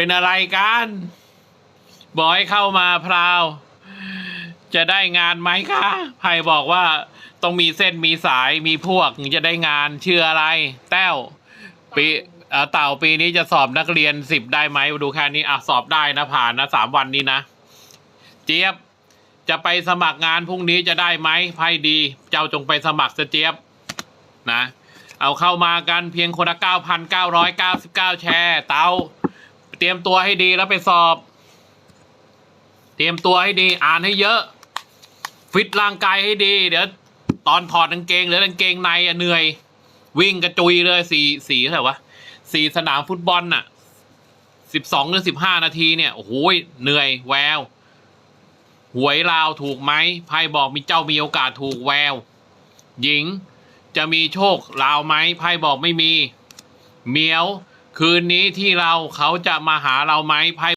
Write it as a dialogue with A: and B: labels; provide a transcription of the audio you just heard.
A: เป็นอะไรกัน บอกให้เข้ามาพราว จะได้งานไหมคะไผ่บอกว่าต้องมีเส้นมีสายมีพวกถึงจะได้งานชื่ออะไร แต้วปีเอ่อเต่าปีนี้จะสอบนักเรียนสิบได้ไหมดูแค่นี้อะสอบได้นะผ่านนะสามวันนี้นะ เจี๊ยบจะไปสมัครงานพรุ่งนี้จะได้ไหมไพ่ดี เจ้าจงไปสมัครสเจี๊ยบนะ เอาเข้ามากันเพียงคนละเก้าพันเก้าร้อยเก้าสิบเก้าแชร์เตา เตรียมตัวให้ดีแล้วไปสอบ เตรียมตัวให้ดีอ่านให้เยอะ ฟิตร่างกายให้ดี เดี๋ยว ตอนถอดกางเกงหรือกางเกงในอะเหนื่อย วิ่งกระจุยเลยสี่สี่เท่าไหร่วะสี่สนามฟุตบอลน่ะสิบสองหรือสิบห้านาทีเนี่ยโอ้โหเหนื่อยแววหวยลาวถูกไหมไพ่บอกมีเจ้ามีโอกาสถูกแวว หญิงจะมีโชคลาวไหมไพ่บอกไม่มี เมียว คืนนี้ที่เราเขาจะมาหาเราไหมไพ่